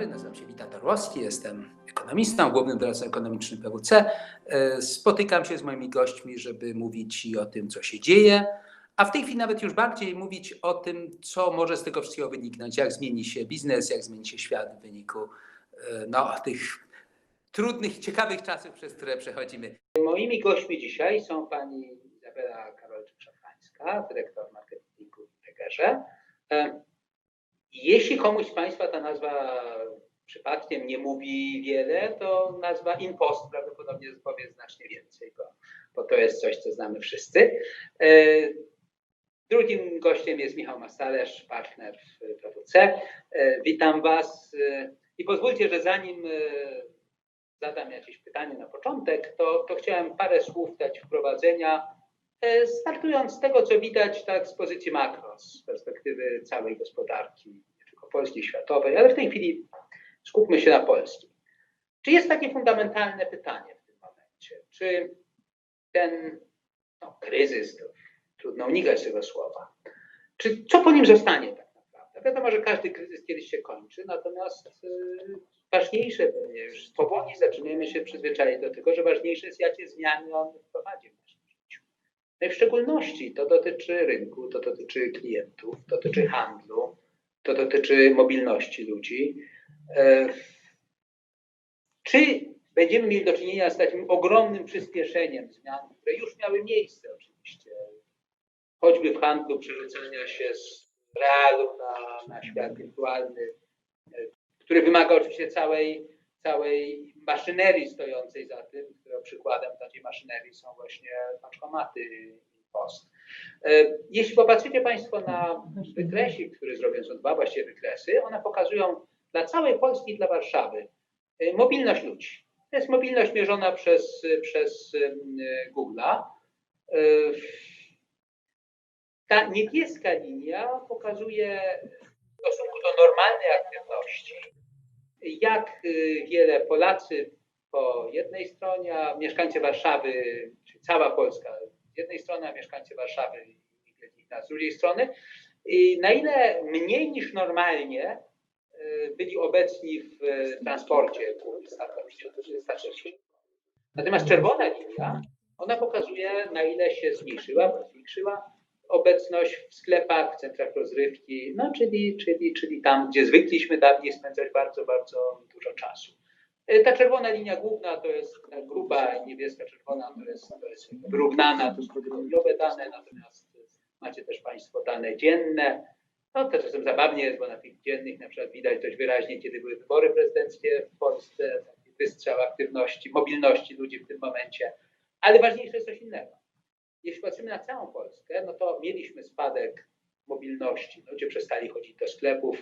dobry, nazywam się Witan Darłowski, jestem ekonomistą, głównym doradcą ekonomicznym PWC. E, Spotykam się z moimi gośćmi, żeby mówić o tym, co się dzieje, a w tej chwili nawet już bardziej mówić o tym, co może z tego wszystkiego wyniknąć, jak zmieni się biznes, jak zmieni się świat w wyniku e, no, tych trudnych, ciekawych czasów, przez które przechodzimy. Moimi gośćmi dzisiaj są pani Izabela Karolczyk-Szafańska, dyrektor marketingu w Tegerze. E, jeśli komuś z Państwa ta nazwa przypadkiem nie mówi wiele, to nazwa Impost prawdopodobnie powie znacznie więcej, bo, bo to jest coś, co znamy wszyscy. E, Drugim gościem jest Michał Mastalerz, partner w PWC. E, Witam Was e, i pozwólcie, że zanim zadam jakieś pytanie na początek, to, to chciałem parę słów dać wprowadzenia, startując z tego, co widać tak z pozycji makro, z perspektywy całej gospodarki, nie tylko polskiej, światowej, ale w tej chwili skupmy się na polskiej. Czy jest takie fundamentalne pytanie w tym momencie? Czy ten no, kryzys, to trudno unikać tego słowa, czy co po nim zostanie tak naprawdę? Wiadomo, że każdy kryzys kiedyś się kończy, natomiast y, ważniejsze pewnie powoli zaczynamy się przyzwyczaić do tego, że ważniejsze jest, jakie zmiany on wprowadzi w naszym życiu. No i w szczególności to dotyczy rynku, to dotyczy klientów, to dotyczy handlu, to dotyczy mobilności ludzi. E, Czy będziemy mieli do czynienia z takim ogromnym przyspieszeniem zmian, które już miały miejsce oczywiście, choćby w handlu przerzucania się z realu na, na świat wirtualny, e, który wymaga oczywiście całej, całej maszynerii stojącej za tym, którego przykładem takiej maszynerii są właśnie paczkomaty post. E, Jeśli popatrzycie Państwo na wykresik, który zrobią, są dwa właściwie wykresy, one pokazują dla całej Polski i dla Warszawy e, mobilność ludzi. To jest mobilność mierzona przez, przez e, Google'a. E, Ta niebieska linia pokazuje w stosunku do normalnej aktywności, jak y, wiele Polacy po jednej stronie, a mieszkańcy Warszawy, czy cała Polska z jednej strony, a mieszkańcy Warszawy z drugiej strony, na ile mniej niż normalnie y, byli obecni w y, transporcie starszym. Natomiast czerwona linia, ona pokazuje, na ile się zmniejszyła, zwiększyła obecność w sklepach, w centrach rozrywki, no czyli, czyli, czyli tam, gdzie zwykliśmy dawniej spędzać bardzo, bardzo dużo czasu. E, Ta czerwona linia główna to jest gruba, niebieska, czerwona to jest, to jest wyrównana, to są tygodniowe dane, natomiast macie też Państwo dane dzienne. No to czasem zabawnie jest, bo na tych dziennych na przykład widać dość wyraźnie, kiedy były wybory prezydenckie w Polsce, taki wystrzał aktywności, mobilności ludzi w tym momencie. Ale ważniejsze jest coś innego. Jeśli patrzymy na całą Polskę, no to mieliśmy spadek mobilności. Ludzie przestali chodzić do sklepów.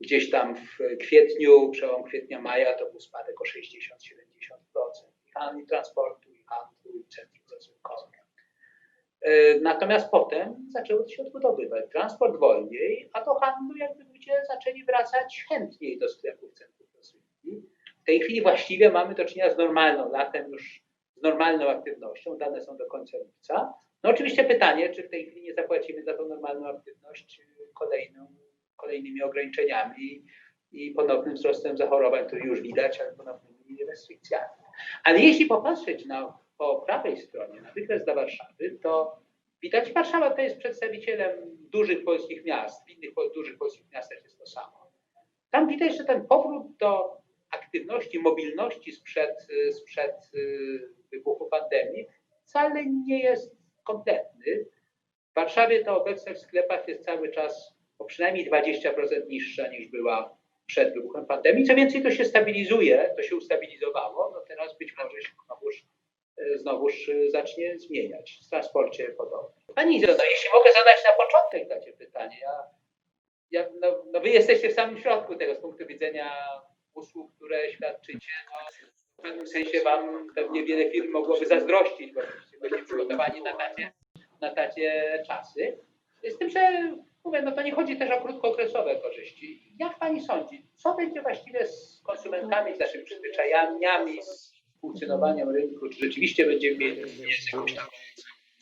Gdzieś tam w kwietniu, przełom kwietnia-maja to był spadek o 60-70%. I handlu, transportu, i handlu, i centrum rozrywkowym. E, Natomiast potem zaczęło się odbudowywać. Transport wolniej, a do handlu jakby ludzie zaczęli wracać chętniej do sklepów centrum rozrywki. W tej chwili właściwie mamy do czynienia z normalną, latem już z normalną aktywnością. Dane są do końca lipca. No oczywiście pytanie, czy w tej chwili nie zapłacimy za tą normalną aktywność kolejną, kolejnymi ograniczeniami i ponownym wzrostem zachorowań, który już widać, ale ponownymi restrykcjami. Ale jeśli popatrzeć na po prawej stronie, na wykres dla Warszawy, to widać, Warszawa to jest przedstawicielem dużych polskich miast. W innych dużych polskich miastach jest to samo. Tam widać, że ten powrót do aktywności, mobilności sprzed, sprzed y, wybuchu pandemii wcale nie jest kompletny. W Warszawie ta obecność w sklepach jest cały czas o przynajmniej 20% niższa niż była przed wybuchem pandemii. Co więcej, to się stabilizuje, to się ustabilizowało. No teraz być może się znowuż, znowuż y, zacznie zmieniać. W transporcie podobnie. Pani Izo, jeśli mogę zadać na początek takie pytanie. Ja, ja, no, no wy jesteście w samym środku tego z punktu widzenia usług, które świadczycie. No, w pewnym sensie wam pewnie wiele firm mogłoby zazdrościć, bo byli przygotowani na takie, na takie czasy. Z tym, że mówię, no to nie chodzi też o krótkookresowe korzyści. Jak pani sądzi, co będzie właściwie z konsumentami, z naszymi przyzwyczajeniami, z funkcjonowaniem rynku? Czy rzeczywiście będziemy mieli jakąś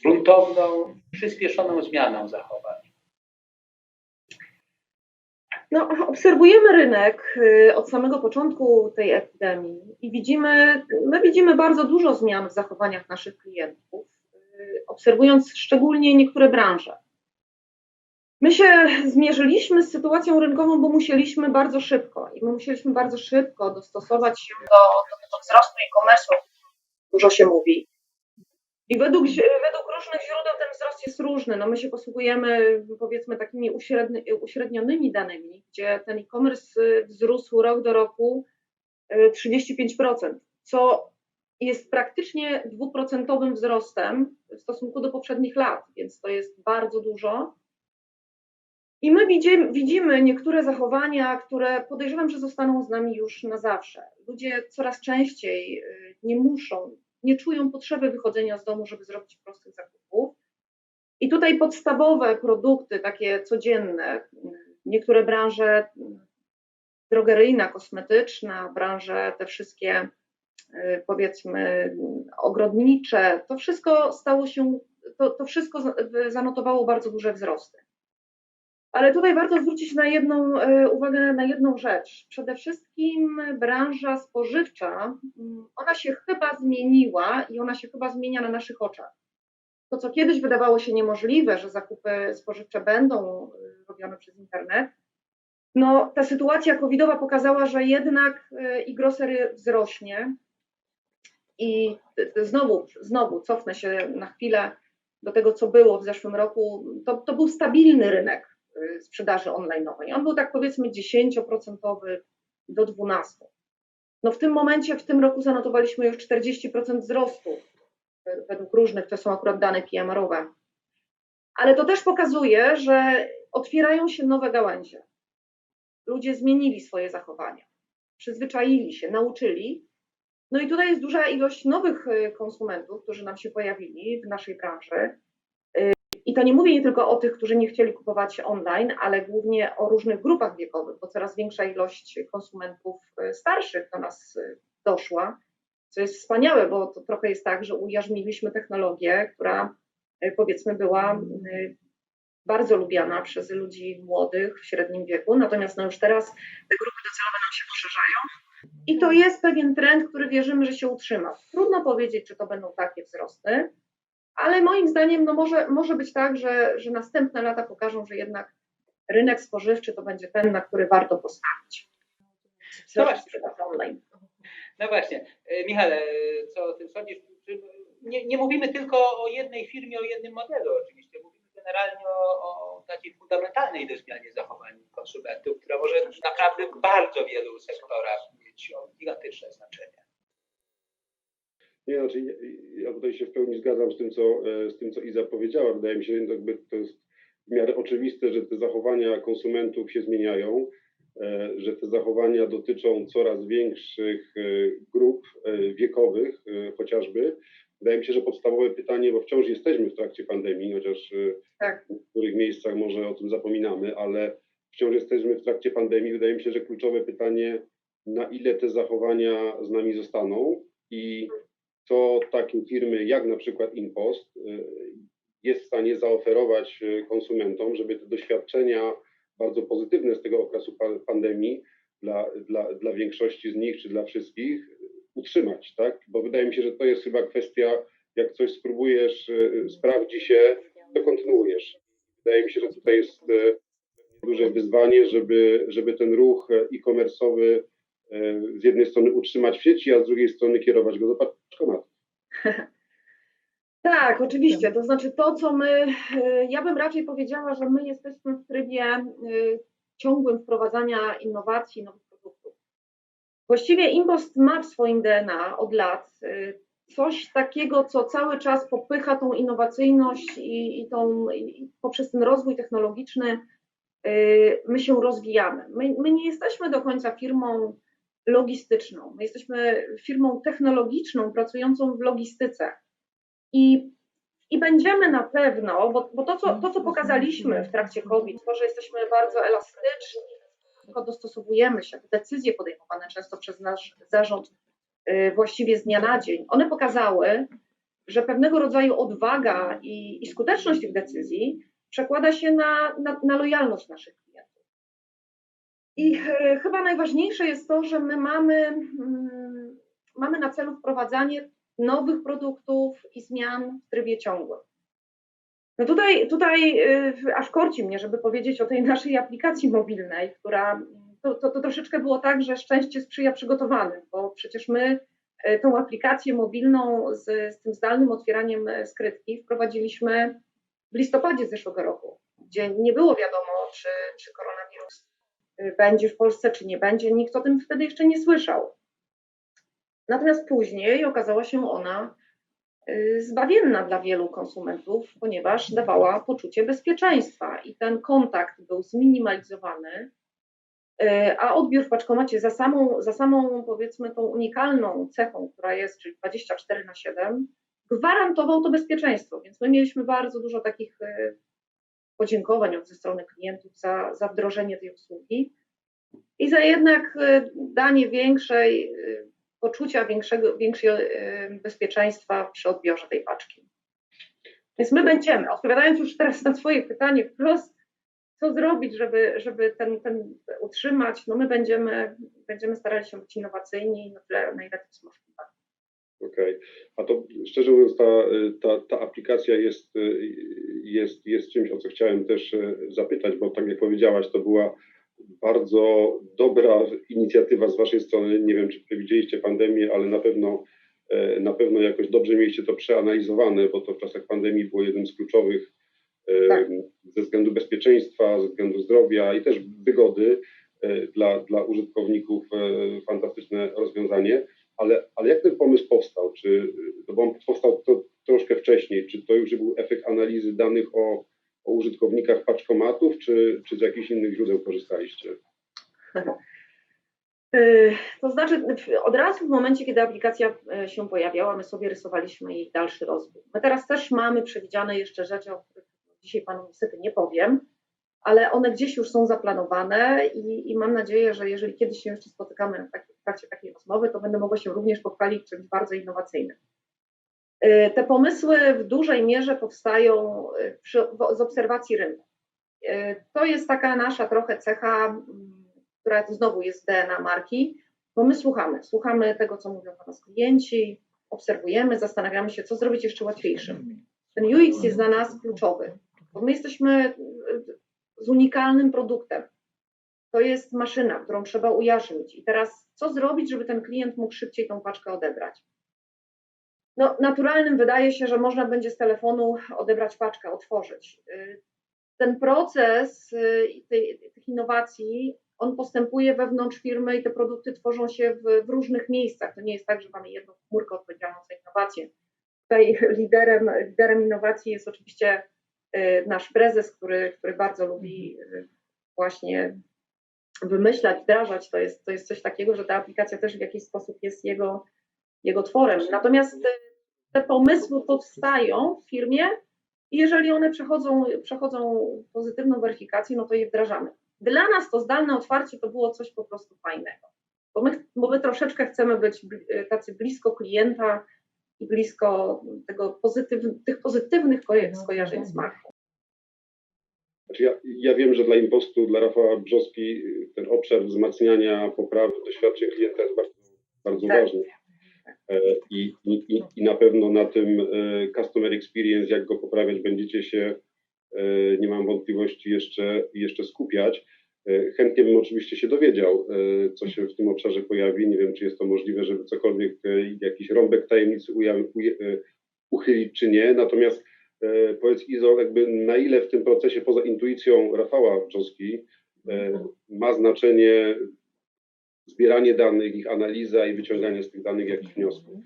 gruntowną, przyspieszoną zmianą zachowań? No, obserwujemy rynek y, od samego początku tej epidemii i widzimy, my widzimy bardzo dużo zmian w zachowaniach naszych klientów, y, obserwując szczególnie niektóre branże. My się zmierzyliśmy z sytuacją rynkową, bo musieliśmy bardzo szybko i my musieliśmy bardzo szybko dostosować się do, do tego wzrostu e-commerce, dużo się mówi. I według, według różnych źródeł ten wzrost jest różny. No my się posługujemy powiedzmy takimi uśredni, uśrednionymi danymi, gdzie ten e-commerce y, wzrósł rok do roku y, 35%, co jest praktycznie dwuprocentowym wzrostem w stosunku do poprzednich lat, więc to jest bardzo dużo. I my widzimy, widzimy niektóre zachowania, które podejrzewam, że zostaną z nami już na zawsze. Ludzie coraz częściej y, nie muszą, nie czują potrzeby wychodzenia z domu, żeby zrobić prostych zakupów. I tutaj podstawowe produkty, takie codzienne, niektóre branże, drogeryjna, kosmetyczna, branże te wszystkie, y, powiedzmy, ogrodnicze, to wszystko stało się, to, to wszystko za- zanotowało bardzo duże wzrosty. Ale tutaj warto zwrócić na jedną, e, uwagę na jedną rzecz. Przede wszystkim branża spożywcza, mm, ona się chyba zmieniła i ona się chyba zmienia na naszych oczach. To, co kiedyś wydawało się niemożliwe, że zakupy spożywcze będą y, robione przez internet, no ta sytuacja covidowa pokazała, że jednak y, i grocery wzrośnie. I znowu, znowu cofnę się na chwilę do tego, co było w zeszłym roku. To, to był stabilny rynek sprzedaży online'owej. On był tak powiedzmy 10% do 12%. No w tym momencie, w tym roku zanotowaliśmy już 40% wzrostu y, według różnych, to są akurat dane PMR-owe. Ale to też pokazuje, że otwierają się nowe gałęzie. Ludzie zmienili swoje zachowania, przyzwyczaili się, nauczyli. No i tutaj jest duża ilość nowych y, konsumentów, którzy nam się pojawili w naszej branży. I to nie mówię nie tylko o tych, którzy nie chcieli kupować online, ale głównie o różnych grupach wiekowych, bo coraz większa ilość konsumentów y, starszych do nas y, doszła, co jest wspaniałe, bo to trochę jest tak, że ujarzmiliśmy technologię, która y, powiedzmy była bardzo lubiana przez ludzi młodych w średnim wieku, natomiast no już teraz te grupy docelowe nam się poszerzają. I to jest pewien trend, który wierzymy, że się utrzyma. Trudno powiedzieć, czy to będą takie wzrosty, ale moim zdaniem no może, może być tak, że, że następne lata pokażą, że jednak rynek spożywczy to będzie ten, na który warto postawić. No właśnie. online. No właśnie. E, Michale, co o tym sądzisz? Nie, nie mówimy tylko o jednej firmie, o jednym modelu oczywiście. Mówimy generalnie o, o takiej fundamentalnej do zmianie zachowań konsumentów, która może naprawdę w bardzo wielu sektorach mieć gigantyczne znaczenie. Nie, znaczy ja, tutaj się w pełni zgadzam z tym, co, e, z tym, co Iza powiedziała. Wydaje mi się, że to jest w miarę oczywiste, że te zachowania konsumentów się zmieniają, e, że te zachowania dotyczą coraz większych e, grup wiekowych chociażby. Wydaje mi się, że podstawowe pytanie, bo wciąż jesteśmy w trakcie pandemii, chociaż Tak. w niektórych miejscach może o tym zapominamy, ale wciąż jesteśmy w trakcie pandemii. Wydaje mi się, że kluczowe pytanie, na ile te zachowania z nami zostaną i co takie firmy jak na przykład Impost y, jest w stanie zaoferować y, konsumentom, żeby te doświadczenia bardzo pozytywne z tego okresu pa- pandemii dla, dla, dla większości z nich czy dla wszystkich y, utrzymać, tak? Bo wydaje mi się, że to jest chyba kwestia, jak coś spróbujesz, sprawdzi się, to kontynuujesz. Wydaje mi się, że tutaj jest duże wyzwanie, żeby, żeby ten ruch e-commerce'owy z jednej strony utrzymać w sieci, a z drugiej strony kierować go do paczkomatu. Tak, oczywiście. To znaczy to, co my, y, ja bym raczej powiedziała, że my jesteśmy w trybie y, ciągłym wprowadzania innowacji, nowych produktów. Właściwie Impost ma w swoim DNA od lat y, coś takiego, co cały czas popycha tą innowacyjność i, i, tą, i poprzez ten rozwój technologiczny my się rozwijamy. My, my nie jesteśmy do końca firmą logistyczną, my jesteśmy firmą technologiczną pracującą w logistyce. I, I będziemy na pewno, bo, bo to, co, to, co pokazaliśmy w trakcie COVID, to, że jesteśmy bardzo elastyczni, tylko dostosowujemy się, decyzje podejmowane często przez nasz zarząd y, właściwie z dnia na dzień, one pokazały, że pewnego rodzaju odwaga i, i skuteczność tych decyzji przekłada się na, na, na lojalność naszych klientów. I e, chyba najważniejsze jest to, że my mamy, mm, mamy na celu wprowadzanie nowych produktów i zmian w trybie ciągłym. No tutaj, tutaj y, aż korci mnie, żeby powiedzieć o tej naszej aplikacji mobilnej, która to, to, to troszeczkę było tak, że szczęście sprzyja przygotowanym, bo przecież my y, tą aplikację mobilną z, z tym zdalnym otwieraniem skrytki wprowadziliśmy w listopadzie zeszłego roku, gdzie nie było wiadomo, czy, czy koronawirus będzie w Polsce, czy nie będzie. Nikt o tym wtedy jeszcze nie słyszał. Natomiast później okazała się ona y, zbawienna dla wielu konsumentów, ponieważ dawała poczucie bezpieczeństwa i ten kontakt był zminimalizowany, y, a odbiór w paczkomacie za samą, za samą powiedzmy tą unikalną cechą, która jest, czyli 24 na 7, gwarantował to bezpieczeństwo. Więc my mieliśmy bardzo dużo takich y, podziękowań od ze strony klientów za, za wdrożenie tej usługi i za jednak y, danie większej y, poczucia większego, większej y, bezpieczeństwa przy odbiorze tej paczki. Więc my będziemy, odpowiadając już teraz na Twoje pytanie wprost, co zrobić, żeby, żeby ten, ten utrzymać, no my będziemy, będziemy starali się być innowacyjni na tyle, na ile to jest możliwe. Okej, a to szczerze mówiąc, ta, ta, ta aplikacja jest, jest, jest czymś, o co chciałem też e, zapytać, bo tak jak powiedziałaś, to była bardzo dobra inicjatywa z Waszej strony. Nie wiem, czy przewidzieliście pandemię, ale na pewno, e, na pewno jakoś dobrze mieliście to przeanalizowane, bo to w czasach pandemii było jednym z kluczowych e, Tak. ze względu bezpieczeństwa, ze względu zdrowia i też wygody dla, dla użytkowników fantastyczne rozwiązanie. Ale, ale jak ten pomysł powstał? Czy bo on powstał to troszkę wcześniej? Czy to już był efekt analizy danych o, o użytkownikach paczkomatów, czy, czy z jakichś innych źródeł korzystaliście? Y, To znaczy, od razu w momencie, kiedy aplikacja y, się pojawiała, my sobie rysowaliśmy jej dalszy rozwój. My teraz też mamy przewidziane jeszcze rzeczy, o których dzisiaj Panu niestety nie powiem, ale one gdzieś już są zaplanowane i, i mam nadzieję, że jeżeli kiedyś się jeszcze spotykamy w, trakcie takiej rozmowy, to będę mogła się również pochwalić czymś bardzo innowacyjnym. Y, Te pomysły w dużej mierze powstają y, przy, w- z obserwacji rynku. Y, To jest taka nasza trochę cecha, mm, która znowu jest DNA marki, bo my słuchamy, słuchamy tego, co mówią do nas klienci, obserwujemy, zastanawiamy się, co zrobić jeszcze łatwiejszym. Ten UX jest dla nas kluczowy, bo my jesteśmy z unikalnym produktem. To jest maszyna, którą trzeba ujarzmić. I teraz co zrobić, żeby ten klient mógł szybciej tą paczkę odebrać? No, naturalnym wydaje się, że można będzie z telefonu odebrać paczkę, otworzyć. Y, Ten proces y, tych innowacji, on postępuje wewnątrz firmy i te produkty tworzą się w, w różnych miejscach. To nie jest tak, że mamy jedną chmurkę odpowiedzialną za innowacje. Tutaj liderem, liderem innowacji jest oczywiście nasz prezes, który, który bardzo lubi y, właśnie wymyślać, wdrażać. To jest, to jest coś takiego, że ta aplikacja też w jakiś sposób jest jego, jego tworem. Natomiast y, te pomysły powstają w firmie i jeżeli one przechodzą, przechodzą pozytywną weryfikację, no to je wdrażamy. Dla nas to zdalne otwarcie to było coś po prostu fajnego, bo my, bo my troszeczkę chcemy być tacy blisko klienta i blisko tego pozytyw, tych pozytywnych koje- skojarzeń z marką. Znaczy ja, ja wiem, że dla Impostu, dla Rafała Brzoski y, ten obszar wzmacniania, poprawy doświadczeń klienta jest bardzo, bardzo Tak. ważny. E, I, i, I na pewno na tym e, customer experience, jak go poprawiać, będziecie się, e, nie mam wątpliwości, jeszcze, jeszcze skupiać. E, Chętnie bym oczywiście się dowiedział, e, co się w tym obszarze pojawi. Nie wiem, czy jest to możliwe, żeby cokolwiek, e, jakiś rąbek tajemnicy uchylić, czy nie. Natomiast powiedz Izo, jakby na ile w tym procesie, poza intuicją Rafała Brzoski, ma znaczenie zbieranie danych, ich analiza i wyciąganie z tych danych jakichś wniosków.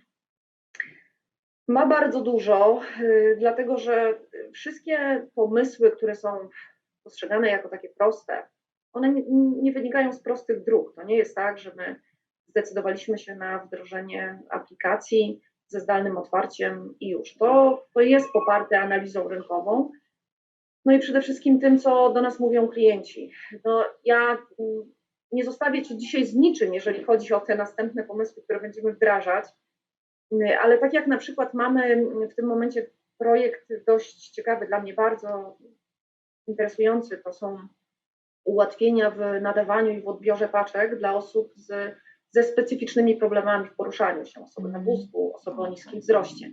Ma bardzo dużo, dlatego że wszystkie pomysły, które są postrzegane jako takie proste, one nie, nie wynikają z prostych dróg. To nie jest tak, że my zdecydowaliśmy się na wdrożenie aplikacji ze zdalnym otwarciem i już. To, to jest poparte analizą rynkową. No i przede wszystkim tym, co do nas mówią klienci. No, ja mm, nie zostawię Cię dzisiaj z niczym, jeżeli chodzi o te następne pomysły, które będziemy wdrażać. Y, Ale tak jak na przykład mamy w tym momencie projekt dość ciekawy, dla mnie bardzo interesujący, to są ułatwienia w nadawaniu i w odbiorze paczek dla osób z, ze specyficznymi problemami w poruszaniu się, osoby na wózku, osoby o niskim wzroście.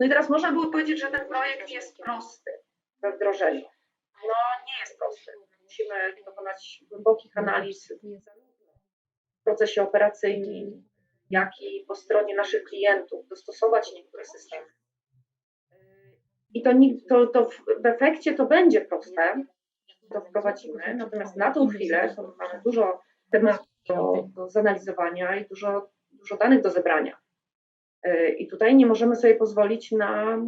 No i teraz można było powiedzieć, że ten projekt jest prosty we wdrożeniu. No nie jest prosty. Musimy dokonać głębokich analiz w procesie operacyjnym, jak i po stronie naszych klientów, dostosować niektóre systemy. I to, to, to w efekcie to będzie proste, to wprowadzimy, natomiast na tą chwilę to mamy dużo tematów do, do zanalizowania i dużo, dużo danych do zebrania. Yy, I tutaj nie możemy sobie pozwolić na,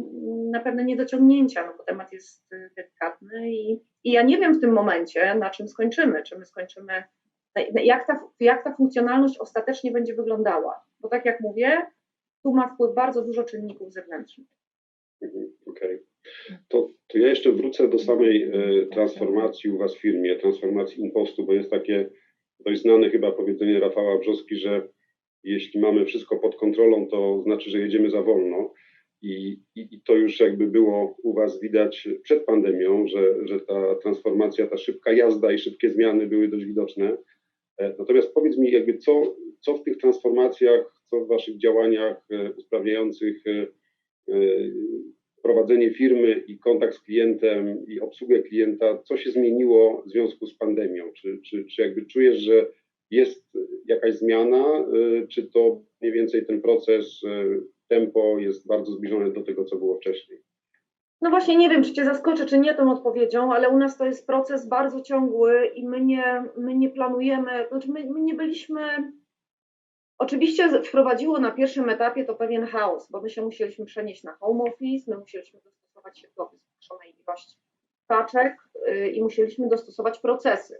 na pewne niedociągnięcia, no bo temat jest yy, delikatny i, i ja nie wiem w tym momencie, na czym skończymy. Czy my skończymy, jak ta, jak ta funkcjonalność ostatecznie będzie wyglądała. Bo tak jak mówię, tu ma wpływ bardzo dużo czynników zewnętrznych. To, to ja jeszcze wrócę do samej e, transformacji u Was w firmie, transformacji impostu, bo jest takie dość znane chyba powiedzenie Rafała Brzoski, że jeśli mamy wszystko pod kontrolą, to znaczy, że jedziemy za wolno. I, i, I to już jakby było u Was widać przed pandemią, że, że ta transformacja, ta szybka jazda i szybkie zmiany były dość widoczne. E, Natomiast powiedz mi, jakby co, co w tych transformacjach, co w Waszych działaniach e, usprawniających prowadzenie firmy i kontakt z klientem i obsługę klienta, co się zmieniło w związku z pandemią? Czy, czy, czy jakby czujesz, że jest jakaś zmiana, y, czy to mniej więcej ten proces, y, tempo jest bardzo zbliżone do tego, co było wcześniej? No właśnie nie wiem, czy Cię zaskoczę, czy nie tą odpowiedzią, ale u nas to jest proces bardzo ciągły i my nie, my nie planujemy, znaczy my, my nie byliśmy. Oczywiście wprowadziło na pierwszym etapie to pewien chaos, bo my się musieliśmy przenieść na home office, my musieliśmy dostosować się do zwiększonej ilości paczek yy, i musieliśmy dostosować procesy.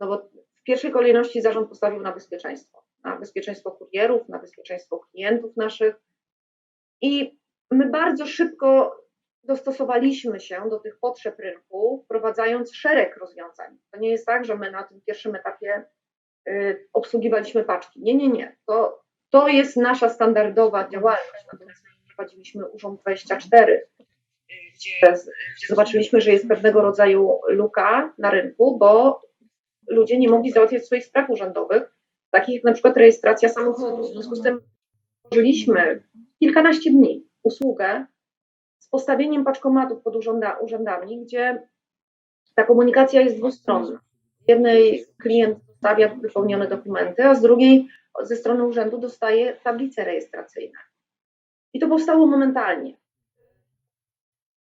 No bo w pierwszej kolejności zarząd postawił na bezpieczeństwo, na bezpieczeństwo kurierów, na bezpieczeństwo klientów naszych i my bardzo szybko dostosowaliśmy się do tych potrzeb rynku, wprowadzając szereg rozwiązań. To nie jest tak, że my na tym pierwszym etapie y, obsługiwaliśmy paczki. Nie, nie, nie. To, to jest nasza standardowa działalność. Natomiast my wprowadziliśmy Urząd 24, y, gdzie, zobaczyliśmy, że jest pewnego rodzaju luka na rynku, bo ludzie nie mogli załatwiać swoich spraw urzędowych, takich jak na przykład rejestracja samochodu. W związku z tym tworzyliśmy kilkanaście dni usługę z postawieniem paczkomatów pod urzęda, urzędami, gdzie ta komunikacja jest dwustronna. Z jednej klient stawia wypełnione dokumenty, a z drugiej ze strony urzędu dostaje tablice rejestracyjne. I to powstało momentalnie.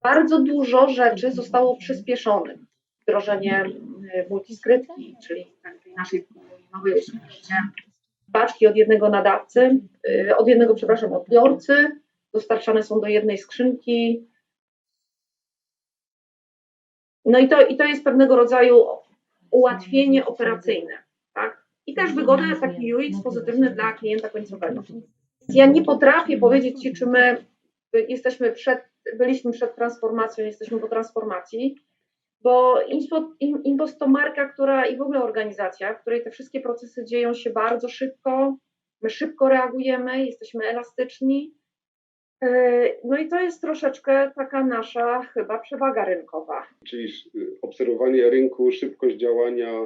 Bardzo dużo rzeczy zostało przyspieszonych. Wdrożenie y, multiskrypcji, czyli naszej nowej usługi, paczki od jednego nadawcy, y, od jednego, przepraszam, odbiorcy dostarczane są do jednej skrzynki. No i to, i to jest pewnego rodzaju ułatwienie operacyjne? I też wygoda, taki UX pozytywny dla klienta końcowego. Więc Ja nie potrafię powiedzieć Ci, czy my jesteśmy przed, byliśmy przed transformacją, jesteśmy po transformacji, bo Impost to marka, która i w ogóle organizacja, w której te wszystkie procesy dzieją się bardzo szybko, my szybko reagujemy, jesteśmy elastyczni. Yy, No i to jest troszeczkę taka nasza chyba przewaga rynkowa. Czyli obserwowanie rynku, szybkość działania,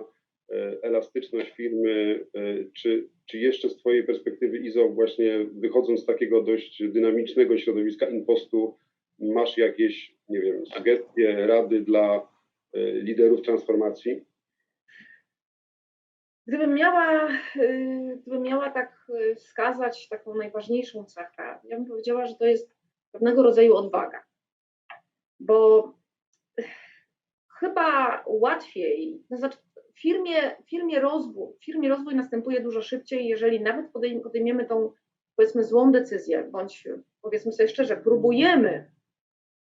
elastyczność firmy, e, czy, czy jeszcze z Twojej perspektywy IZO właśnie wychodząc z takiego dość dynamicznego środowiska impostu, masz jakieś, nie wiem, sugestie, rady dla e, liderów transformacji? Gdybym miała, yy, gdybym miała tak wskazać taką najważniejszą cechę, ja bym powiedziała, że to jest pewnego rodzaju odwaga. Bo chyba łatwiej, to znaczy w firmie, firmie rozwój, firmie rozwój następuje dużo szybciej, jeżeli nawet podejm- podejmiemy tą powiedzmy złą decyzję, bądź powiedzmy sobie szczerze, próbujemy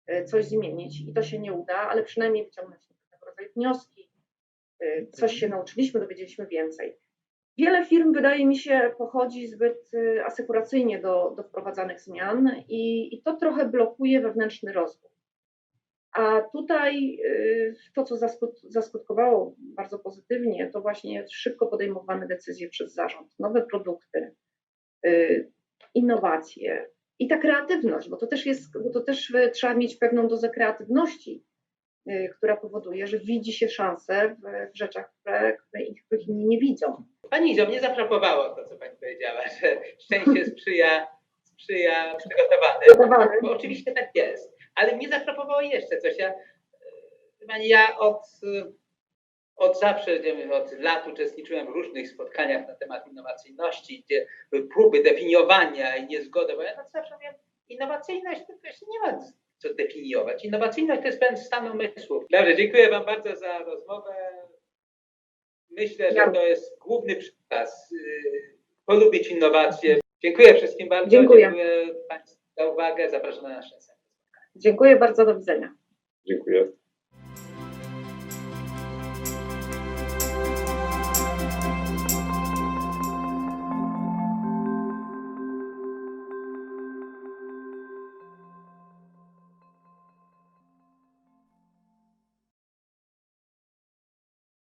y, coś zmienić i to się nie uda, ale przynajmniej wyciągnąć pewnego rodzaju wnioski, y, coś się nauczyliśmy, dowiedzieliśmy więcej. Wiele firm, wydaje mi się, pochodzi zbyt y, asekuracyjnie do, do wprowadzanych zmian i, i to trochę blokuje wewnętrzny rozwój. A tutaj y, to, co zaskut, zaskutkowało bardzo pozytywnie, to właśnie szybko podejmowane decyzje przez zarząd, nowe produkty, y, innowacje i ta kreatywność, bo to też jest, bo to też y, trzeba mieć pewną dozę kreatywności która powoduje, że widzi się szansę w, rzeczach, które, inni nie widzą. Pani Izio, mnie zafrapowało to, co pani powiedziała, że szczęście sprzyja, sprzyja przygotowanym. Bo oczywiście tak jest. Ale mnie zafrapowało jeszcze coś. Ja, e, ja od, e, od zawsze, od lat uczestniczyłem w różnych spotkaniach na temat innowacyjności, gdzie były próby definiowania i niezgody, bo ja tak zawsze wiem, innowacyjność to też nie ma co definiować. Innowacyjność to jest pewien stan umysłu. Dobrze, dziękuję Wam bardzo za rozmowę. Myślę, że to jest główny przykaz. y, Polubić innowacje. Dziękuję wszystkim bardzo. Dziękuję. Dziękuję Państwu za uwagę. Zapraszam na nasze Dziękuję bardzo, do widzenia. Dziękuję.